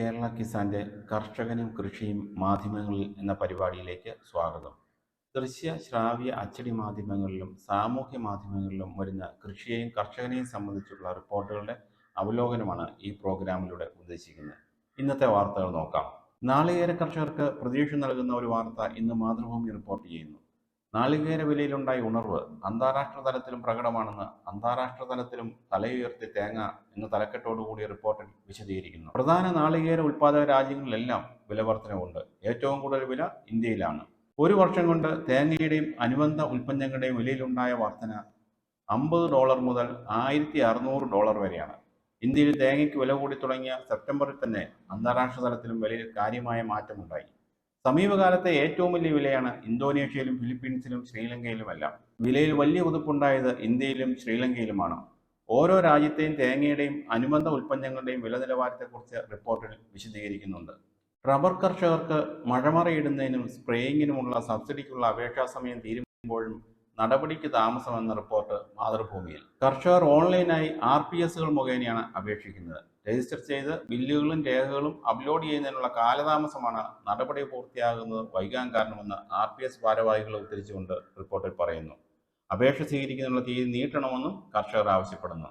കേരള കിസാന്റെ കർഷകനും കൃഷിയും മാധ്യമങ്ങളിൽ എന്ന പരിപാടിയിലേക്ക് സ്വാഗതം. ദൃശ്യ ശ്രാവ്യ അച്ചടി മാധ്യമങ്ങളിലും സാമൂഹ്യ മാധ്യമങ്ങളിലും വരുന്ന കൃഷിയെയും കർഷകനെയും സംബന്ധിച്ചുള്ള റിപ്പോർട്ടുകളുടെ അവലോകനമാണ് ഈ പ്രോഗ്രാമിലൂടെ ഉദ്ദേശിക്കുന്നത്. ഇന്നത്തെ വാർത്തകൾ നോക്കാം. നാളികേര കർഷകർക്ക് പ്രതീക്ഷ നൽകുന്ന ഒരു വാർത്ത ഇന്ന് മാതൃഭൂമി റിപ്പോർട്ട് ചെയ്യുന്നു. നാളികേര വിലയിലുണ്ടായ ഉണർവ് അന്താരാഷ്ട്ര തലത്തിലും പ്രകടമാണെന്ന് അന്താരാഷ്ട്ര തലത്തിലും തലയുയർത്തി തേങ്ങ എന്ന തലക്കെട്ടോടുകൂടിയ റിപ്പോർട്ടിൽ വിശദീകരിക്കുന്നു. പ്രധാന നാളികേര ഉൽപ്പാദക രാജ്യങ്ങളിലെല്ലാം വില വർധനവുണ്ട്. ഏറ്റവും കൂടുതൽ വില ഇന്ത്യയിലാണ്. ഒരു വർഷം കൊണ്ട് തേങ്ങയുടെയും അനുബന്ധ ഉൽപ്പന്നങ്ങളുടെയും വിലയിലുണ്ടായ വർധന അമ്പത് ഡോളർ മുതൽ ആയിരത്തി അറുന്നൂറ് ഡോളർ വരെയാണ്. ഇന്ത്യയിൽ തേങ്ങയ്ക്ക് വില കൂടി തുടങ്ങിയ സെപ്റ്റംബറിൽ തന്നെ അന്താരാഷ്ട്ര തലത്തിലും വിലയിൽ കാര്യമായ മാറ്റമുണ്ടായി. സമീപകാലത്തെ ഏറ്റവും വലിയ വിലയാണ് ഇന്തോനേഷ്യയിലും ഫിലിപ്പീൻസിലും ശ്രീലങ്കയിലുമെല്ലാം. വിലയിൽ വലിയ കുതിപ്പുണ്ടായത് ഇന്ത്യയിലും ശ്രീലങ്കയിലുമാണ്. ഓരോ രാജ്യത്തെയും തേങ്ങയുടെയും അനുബന്ധ ഉൽപ്പന്നങ്ങളുടെയും വില നിലവാരത്തെക്കുറിച്ച് റിപ്പോർട്ടിൽ വിശദീകരിക്കുന്നുണ്ട്. റബ്ബർ കർഷകർക്ക് മഴമറയിടുന്നതിനും സ്പ്രേയിങ്ങിനുമുള്ള സബ്സിഡിക്കുള്ള അപേക്ഷാ സമയം തീരുമ്പോഴും നടപടിക്ക് താമസമെന്ന റിപ്പോർട്ട് മാതൃഭൂമിയിൽ. കർഷകർ ഓൺലൈനായി ആർ പി എസുകൾ മുഖേനയാണ് അപേക്ഷിക്കുന്നത്. രജിസ്റ്റർ ചെയ്ത് ബില്ലുകളും രേഖകളും അപ്ലോഡ് ചെയ്യുന്നതിനുള്ള കാലതാമസമാണ് നടപടി പൂർത്തിയാകുന്നത് വൈകാൻ കാരണമെന്ന് ആർ പി എസ് ഭാരവാഹികളെ ഉദ്ധരിച്ചുകൊണ്ട് റിപ്പോർട്ടിൽ പറയുന്നു. അപേക്ഷ സ്വീകരിക്കുന്നതിനുള്ള തീയതി നീട്ടണമെന്നും കർഷകർ ആവശ്യപ്പെടുന്നു.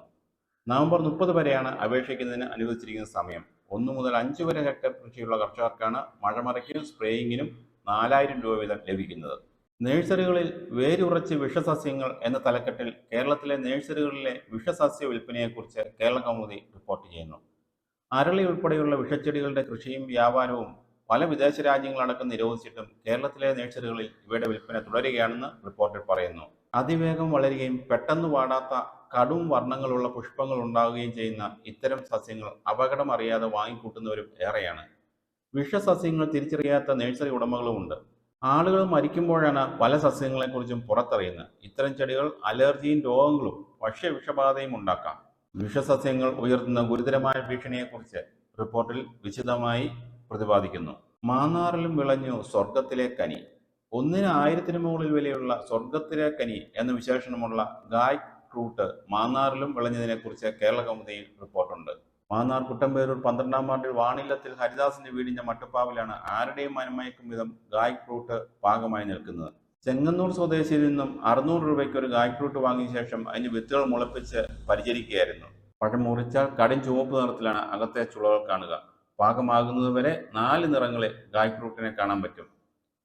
നവംബർ മുപ്പത് വരെയാണ് അപേക്ഷിക്കുന്നതിന് അനുവദിച്ചിരിക്കുന്ന സമയം. ഒന്ന് മുതൽ അഞ്ച് വരെ ഹെക്ടർ കൃഷിയുള്ള കർഷകർക്കാണ് മഴമറയ്ക്കും സ്പ്രേയിങ്ങിനും നാലായിരം രൂപ വീതം ലഭിക്കുന്നത്. നഴ്സറികളിൽ വേരുറച്ച് വിഷസസ്യങ്ങൾ എന്ന തലക്കെട്ടിൽ കേരളത്തിലെ നേഴ്സറികളിലെ വിഷസസ്യ വിൽപ്പനയെക്കുറിച്ച് കേരള കൗമുദി റിപ്പോർട്ട് ചെയ്യുന്നു. അരളി ഉൾപ്പെടെയുള്ള വിഷച്ചെടികളുടെ കൃഷിയും വ്യാപാരവും പല വിദേശ രാജ്യങ്ങളടക്കം നിരോധിച്ചിട്ടും കേരളത്തിലെ നേഴ്സറികളിൽ ഇവയുടെ വിൽപ്പന തുടരുകയാണെന്ന് റിപ്പോർട്ടിൽ പറയുന്നു. അതിവേഗം വളരുകയും പെട്ടെന്ന് വാടാത്ത കടും വർണങ്ങളുള്ള പുഷ്പങ്ങൾ ഉണ്ടാവുകയും ചെയ്യുന്ന ഇത്തരം സസ്യങ്ങൾ അപകടം അറിയാതെ വാങ്ങിക്കൂട്ടുന്നവരും ഏറെയാണ്. വിഷസസ്യങ്ങൾ തിരിച്ചറിയാത്ത നഴ്സറി ഉടമകളുമുണ്ട്. ആളുകൾ മരിക്കുമ്പോഴാണ് പല സസ്യങ്ങളെക്കുറിച്ചും പുറത്തറിയുന്നത്. ഇത്തരം ചെടികൾ അലർജിയും രോഗങ്ങളും ഭക്ഷ്യ വിഷബാധയും ഉണ്ടാക്കാം. വിഷസസ്യങ്ങൾ ഉയർത്തുന്ന ഗുരുതരമായ ഭീഷണിയെക്കുറിച്ച് റിപ്പോർട്ടിൽ വിശദമായി പ്രതിപാദിക്കുന്നു. മാന്നാറിലും വിളഞ്ഞു സ്വർഗത്തിലെ കനി. ഒന്നിന് ആയിരത്തിന് മുകളിൽ വിലയുള്ള സ്വർഗത്തിലെ കനി എന്ന വിശേഷണമുള്ള ഗായ് ഫ്രൂട്ട് മാന്നാറിലും വിളഞ്ഞതിനെക്കുറിച്ച് കേരള കൗമുദിയിൽ റിപ്പോർട്ടുണ്ട് മാന്നാർ കുട്ടമ്പേരൂർ പന്ത്രണ്ടാം വാർഡിൽ വാണില്ലത്തിൽ ഹരിദാസിന്റെ വീടിന്റെ മട്ടുപ്പാവിലാണ് ആരുടെയും മനമയക്കും വിധം ഗായ് ഫ്രൂട്ട് പാകമായി നിൽക്കുന്നത്. ചെങ്ങന്നൂർ സ്വദേശിയിൽ നിന്നും അറുന്നൂറ് രൂപയ്ക്ക് ഒരു ഗായ് ഫ്രൂട്ട് വാങ്ങിയ ശേഷം അതിന് വിത്തുകൾ മുളപ്പിച്ച് പരിചരിക്കുകയായിരുന്നു. പഴം മുറിച്ചാൽ കടും ചുവപ്പ് നിറത്തിലാണ് അകത്തെ ചുളകൾ കാണുക. പാകമാകുന്നതുവരെ നാല് നിറങ്ങളെ ഗായ് ഫ്രൂട്ടിനെ കാണാൻ പറ്റും.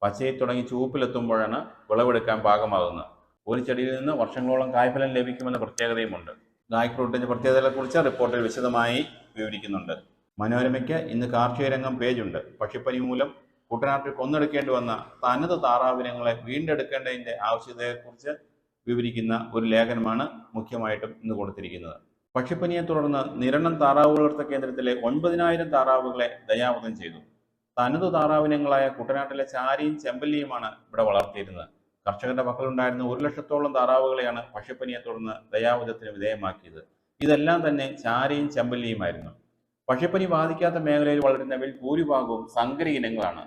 പച്ചയിൽ തുടങ്ങി ചുവപ്പിലെത്തുമ്പോഴാണ് വിളവെടുക്കാൻ പാകമാകുന്നത്. ഒരു ചെടിയിൽ നിന്ന് വർഷങ്ങളോളം കായ്ഫലം ലഭിക്കുമെന്ന പ്രത്യേകതയുമുണ്ട്. ഗായ് ഫ്രൂട്ടിന്റെ പ്രത്യേകതകളെക്കുറിച്ച് റിപ്പോർട്ടിൽ വിശദമായി വിവരിക്കുന്നുണ്ട്. മനോരമയ്ക്ക് ഇന്ന് കാർഷിക രംഗം പേജുണ്ട്. പക്ഷിപ്പനി മൂലം കുട്ടനാട്ടിൽ കൊന്നെടുക്കേണ്ടി വന്ന തനത് താറാവിനങ്ങളെ വീണ്ടെടുക്കേണ്ടതിന്റെ ആവശ്യകതയെക്കുറിച്ച് വിവരിക്കുന്ന ഒരു ലേഖനമാണ് മുഖ്യമായിട്ടും ഇന്ന് കൊടുത്തിരിക്കുന്നത്. പക്ഷിപ്പനിയെ തുടർന്ന് നിരണം താറാവ് വളർത്ത കേന്ദ്രത്തിലെ ഒൻപതിനായിരം താറാവുകളെ ദയാവധം ചെയ്തു. തനതു താറാവിനങ്ങളായ കുട്ടനാട്ടിലെ ചാരിയും ചെമ്പല്ലിയുമാണ് ഇവിടെ വളർത്തിയിരുന്നത്. കർഷകരുടെ പക്കലുണ്ടായിരുന്ന ഒരു ലക്ഷത്തോളം താറാവുകളെയാണ് പക്ഷിപ്പനിയെ തുടർന്ന് ദയാവധത്തിന് വിധേയമാക്കിയത്. ഇതെല്ലാം തന്നെ ചാരയും ചെമ്പല്ലിയുമായിരുന്നു. പക്ഷിപ്പനി ബാധിക്കാത്ത മേഖലയിൽ വളരുന്നവയിൽ ഭൂരിഭാഗവും സങ്കര ഇനങ്ങളാണ്.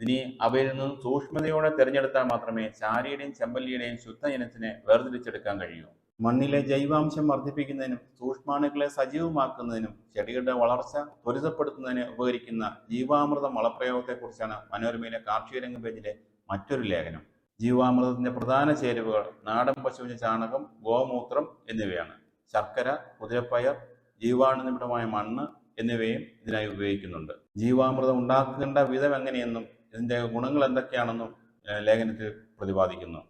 ഇനി അവയിൽ നിന്നും സൂക്ഷ്മതയോടെ തിരഞ്ഞെടുത്താൽ മാത്രമേ ചാരയുടെയും ചെമ്പല്ലിയുടെയും ശുദ്ധ ഇനത്തിനെ വേർതിരിച്ചെടുക്കാൻ കഴിയൂ. മണ്ണിലെ ജൈവാംശം വർദ്ധിപ്പിക്കുന്നതിനും സൂക്ഷ്മാണുക്കളെ സജീവമാക്കുന്നതിനും ചെടികളുടെ വളർച്ച ത്വരിതപ്പെടുത്തുന്നതിന് ഉപകരിക്കുന്ന ജീവാമൃത വളപ്രയോഗത്തെക്കുറിച്ചാണ് മനോരമയിലെ കാർഷിക രംഗ പേജിലെ മറ്റൊരു ലേഖനം. ജീവാമൃതത്തിന്റെ പ്രധാന ചേരുവകൾ നാടൻ പശുവിന്റെ ചാണകം ഗോമൂത്രം എന്നിവയാണ്. ശർക്കര കുതിരപ്പയർ ജീവാണുനിമിടമായ മണ്ണ് എന്നിവയും ഇതിനായി ഉപയോഗിക്കുന്നുണ്ട്. ജീവാമൃതം ഉണ്ടാക്കേണ്ട വിധം എങ്ങനെയെന്നും ഇതിന്റെ ഗുണങ്ങൾ എന്തൊക്കെയാണെന്നും ലേഖനത്തിൽ പ്രതിപാദിക്കുന്നു.